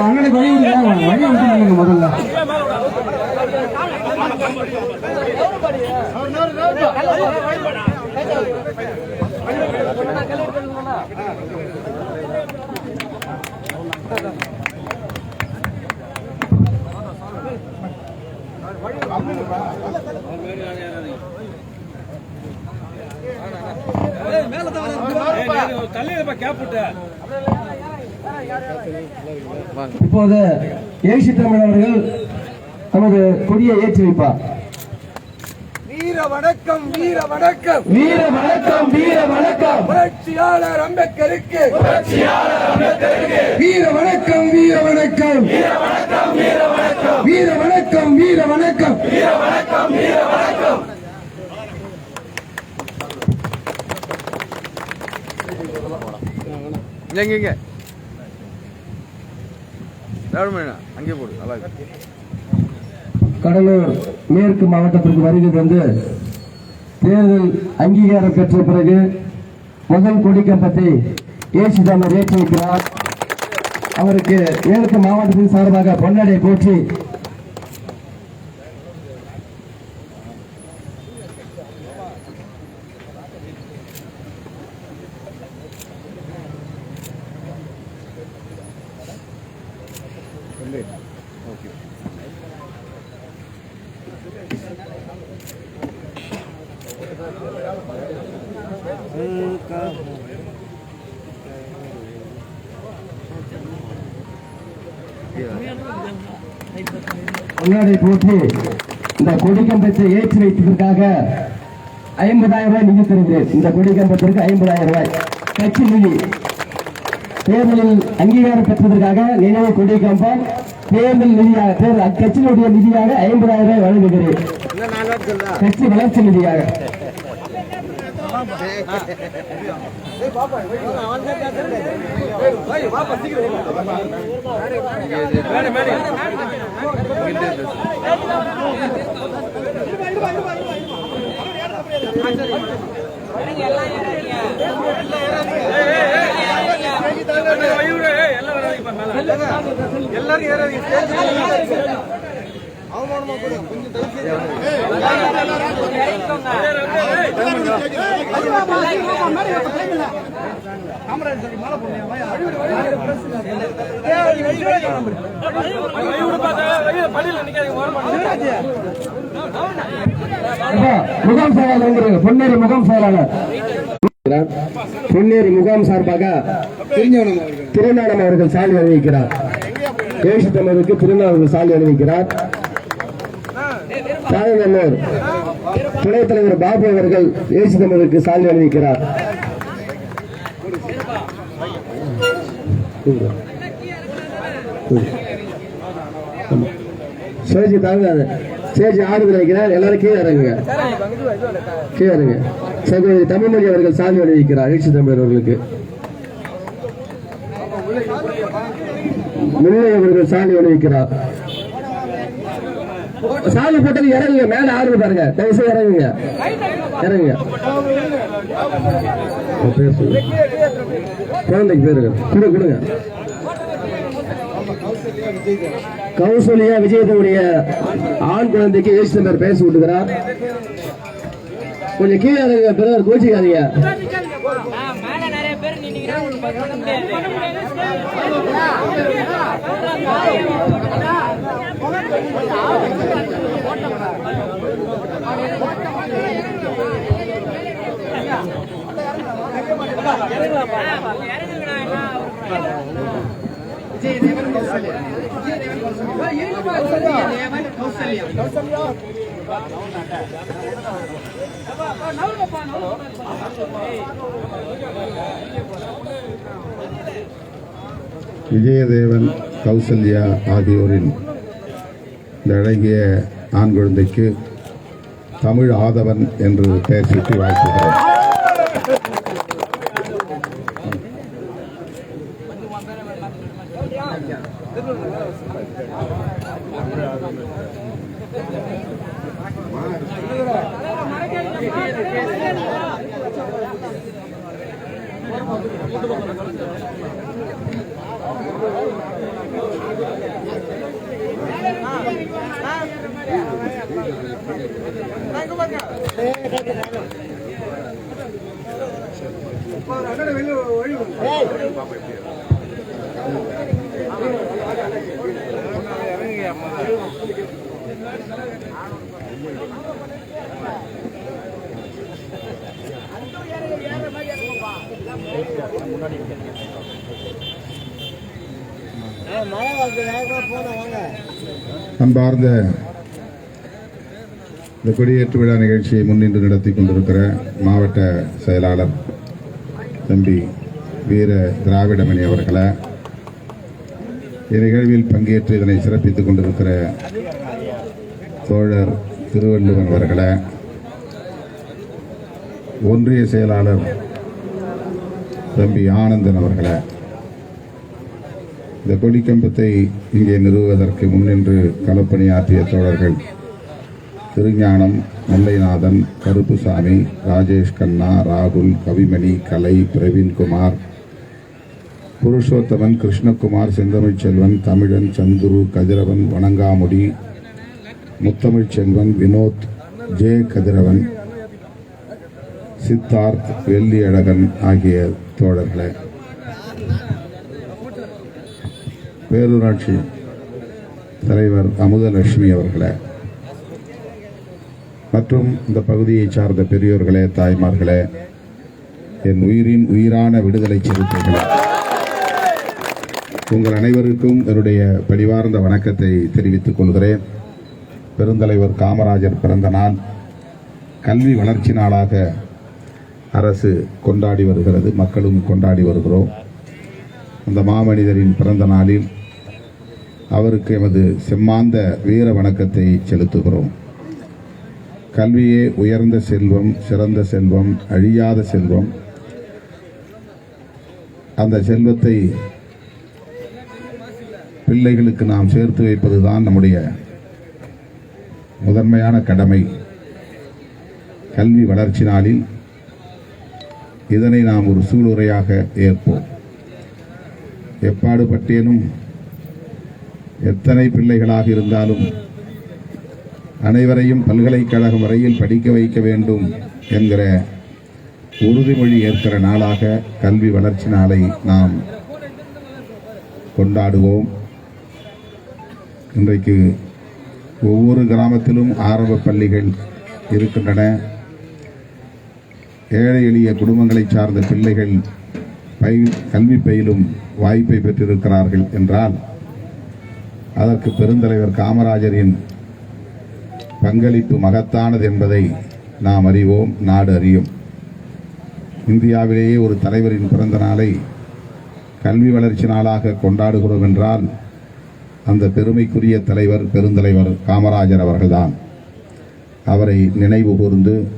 அண்ணனுக்கு வழி விடுங்க வழி விட்டுருங்க முதல்ல வழி இப்போது ஏசி தமிழ் அவர்கள் நமது கொடியை ஏற்றி வைப்பார். வீர வணக்கம் வீர வணக்கம். வீர வணக்கம் வீர வணக்கம். புரட்சியாளர் அம்பேத்கருக்கு. வீர வணக்கம் வீர வணக்கம். வீர வணக்கம் வீர வணக்கம். இங்கே இங்கே இங்கே. அங்கே போடு நல்லா கடலூர் மேற்கு மாவட்டத்திற்கு வருகை தந்து தேர்தல் அங்கீகாரம் பெற்ற பிறகு முதல் கொடிக்கம்பத்தை ஏசிதாமர் தமிழர் ஏற்றி வைக்கிறார் அவருக்கு மேற்கு மாவட்டத்தின் சார்பாக பொன்னடை போற்றி பொன்னடை போற்றி இந்த கொடிக்கம்பத்தை ஏற்றி வைத்ததற்காக ஐம்பதாயிரம் ரூபாய் நிதி தருகிறேன். இந்த கொடிக்கம்பத்திற்கு ஐம்பதாயிரம் ரூபாய். கட்சி நிதி. தேர்தலில் அங்கீகாரம் பெற்றதற்காக நினைவு கொடிக்கம்பம் தேர்தல் நிதியாக தேர்தல் அக்கட்சியினுடைய நிதியாக ஐம்பதாயிரம் ரூபாய் வழங்குகிறேன். கட்சி வளர்ச்சி நிதியாக. அப்பா, முகாம் செயலாளர் பொன்னேரி முகாம் செயலாளர். பொன்னேரி முகாம் சார்பாக திருஞானம் அவர்கள் சாலை அணிவிக்கிறார். தேசி தமிழருக்கு திருநாள் அவர்கள் சாலை அணிவிக்கிறார். தாயநல்லூர் துணைத் தலைவர் பாபு அவர்கள் தேசி தமிழருக்கு சாலை அணிவிக்கிறார். சேஜி தாங்க சேஜி ஆறுதல் வைக்கிறார் எல்லாரும் கீழே இறங்குங்க. கீழே இறங்க சகோதரி தமிழ்மொழி அவர்கள் சாமி அணிவிக்கிறார் எழுச்சி தமிழர் அவர்களுக்கு. முல்லை அவர்கள் சாமி அணிவிக்கிறார் சாமி போட்டது இறங்குங்க. மேல ஆறு பாருங்க. தயவுசு இறங்குங்க. இறங்குங்க. குழந்தைக்கு பேருங்க. கொடுங்க. கௌசல்யா விஜயதனுடைய ஆண் குழந்தைக்கு ஏசுந்தர் பேச விட்டுக்கிறார். கொஞ்சம் கீழே இறங்குங்க பிறகு கோச்சிக்காதீங்க. விஜயதேவன் கௌசல்யா ஆகியோரின் இந்த அழகிய ஆண் குழந்தைக்கு தமிழ் ஆதவன் என்று பெயர் சுட்டி வாழ்த்துகிறோம் அன்பார்ந்த இந்த கொடியேற்று விழா நிகழ்ச்சியை முன்னின்று நடத்தி கொண்டிருக்கிற மாவட்ட செயலாளர் தம்பி வீர திராவிடமணி அவர்களை இந்நிகழ்வில் பங்கேற்று இதனை சிறப்பித்துக் கொண்டிருக்கிற தோழர் திருவள்ளுவன் அவர்களை ஒன்றிய செயலாளர் தம்பி ஆனந்தன் அவர்களை இந்த கொடிக்கம்பத்தை இங்கே நிறுவுவதற்கு முன்னின்று களப்பணியாற்றிய தோழர்கள் திருஞானம் முல்லைநாதன் கருப்புசாமி ராஜேஷ் கண்ணா ராகுல் கவிமணி கலை பிரவீன்குமார் புருஷோத்தமன் கிருஷ்ணகுமார் செந்தமிழ்ச்செல்வன் தமிழன் சந்துரு கதிரவன் வணங்காமுடி முத்தமிழ்ச்செல்வன் வினோத் ஜே கதிரவன் சித்தார்த் வெள்ளி அழகன் ஆகிய தோழர்களை. பேரூராட்சி தலைவர் அமுதலட்சுமி அவர்களே மற்றும் இந்த பகுதியை சார்ந்த பெரியோர்களே தாய்மார்களே என் உயிரின் உயிரான விடுதலை சிறுத்தைகளே உங்கள் அனைவருக்கும் என்னுடைய பணிவார்ந்த வணக்கத்தை தெரிவித்துக் கொள்கிறேன். பெருந்தலைவர் காமராஜர் பிறந்த நாள் கல்வி வளர்ச்சி நாளாக அரசு கொண்டாடி வருகிறது மக்களும் கொண்டாடி வருகிறோம். அந்த மாமனிதரின் பிறந்த நாளில் அவருக்கு எமது செம்மாந்த வீர வணக்கத்தை செலுத்துகிறோம். கல்வியே உயர்ந்த செல்வம் சிறந்த செல்வம் அழியாத செல்வம். அந்த செல்வத்தை பிள்ளைகளுக்கு நாம் சேர்த்து வைப்பது தான் நம்முடைய முதன்மையான கடமை. கல்வி வளர்ச்சி நாளில் இதனை நாம் ஒரு சூளுரையாக ஏற்போம். எப்பாடு பட்டேனும் எத்தனை பிள்ளைகளாக இருந்தாலும் அனைவரையும் பல்கலைக்கழகம் வரையில் படிக்க வைக்க வேண்டும் என்கிற உறுதிமொழி ஏற்கிற நாளாக கல்வி வளர்ச்சி நாளை நாம் கொண்டாடுவோம். இன்றைக்கு ஒவ்வொரு கிராமத்திலும் ஆரம்ப பள்ளிகள் இருக்கின்றன. ஏழை எளிய குடும்பங்களைச் சார்ந்த பிள்ளைகள் பயில் கல்வி பயிலும் வாய்ப்பை பெற்றிருக்கிறார்கள் என்றால் அதற்கு பெருந்தலைவர் காமராஜரின் பங்களிப்பு மகத்தானது என்பதை நாம் அறிவோம் நாடு அறியும். இந்தியாவிலேயே ஒரு தலைவரின் பிறந்த நாளை கல்வி வளர்ச்சி நாளாக கொண்டாடுகிறோம் என்றால் அந்த பெருமைக்குரிய தலைவர் பெருந்தலைவர் காமராஜர் அவர்கள்தான். அவரை நினைவு கூர்ந்து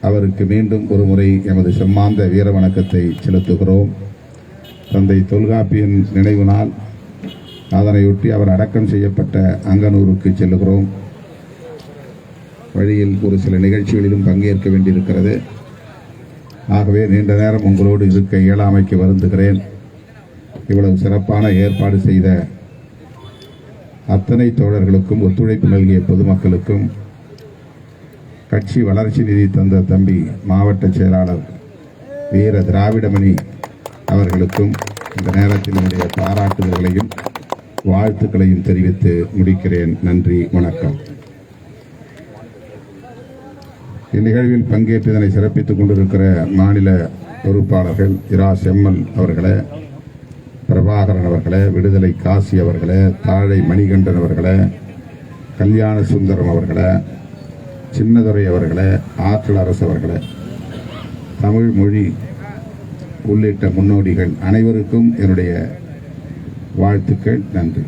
அவருக்கு மீண்டும் ஒரு முறை எமது செம்மாந்த வீர வணக்கத்தை செலுத்துகிறோம். தந்தை தொல்காப்பியின் நினைவு நாள் அதனையொட்டி அவர் அடக்கம் செய்யப்பட்ட அங்கனூருக்கு செல்லுகிறோம். வழியில் ஒரு சில நிகழ்ச்சிகளிலும் பங்கேற்க வேண்டியிருக்கிறது. ஆகவே நீண்ட நேரம் உங்களோடு இருக்க இயலாமைக்கு வருந்துகிறேன். இவ்வளவு சிறப்பான ஏற்பாடு செய்த அத்தனை தோழர்களுக்கும் ஒத்துழைப்பு நல்கிய பொதுமக்களுக்கும் கட்சி வளர்ச்சி நிதி தந்த தம்பி மாவட்ட செயலாளர் வீர திராவிடமணி அவர்களுக்கும் இந்த நேரத்தில் என்னுடைய பாராட்டுதல்களையும் வாழ்த்துக்களையும் தெரிவித்து முடிக்கிறேன். நன்றி வணக்கம். இந்நிகழ்வில் பங்கேற்று இதனை சிறப்பித்துக் கொண்டிருக்கிற மாநில பொறுப்பாளர்கள் இரா செம்மல் அவர்களே பிரபாகரன் அவர்களே விடுதலை காசி அவர்களே தாழை மணிகண்டன் அவர்களே கல்யாண சுந்தரம் அவர்களே சின்னதுரை அவர்களே ஆற்றல் அரசு அவர்களே தமிழ் மொழி உள்ளிட்ட முன்னோடிகள் அனைவருக்கும் என்னுடைய வாழ்த்துக்கள் நன்றி.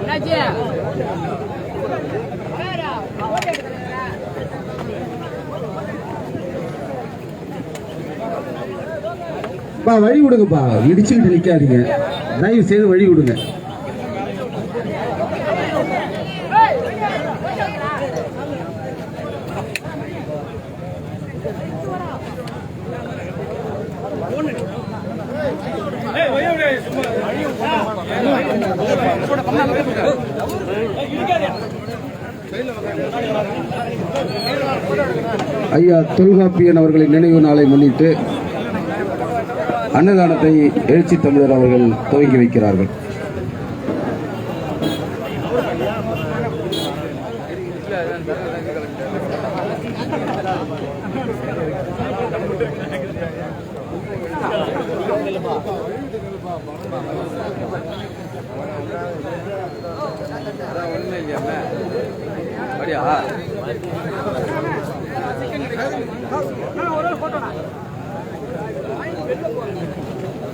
என்னாச்சு பா வழி விடுங்கப்பா இடிச்சுக்கிட்டு நிற்காதீங்க தயவு செய்து வழி விடுங்க ஐயா தொல்காப்பியன் அவர்களின் நினைவு நாளை முன்னிட்டு அன்னதானத்தை எழுச்சி தமிழர் அவர்கள் துவங்கி வைக்கிறார்கள். அப்படியா?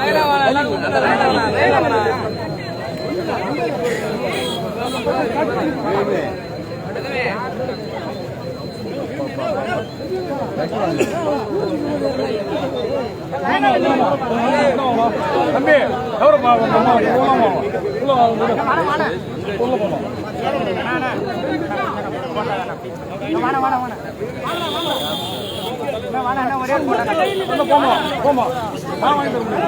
லைனா வாடா உள்ள கூப்பிட்டு உள்ள வாடா லைனா போமா போமா நான்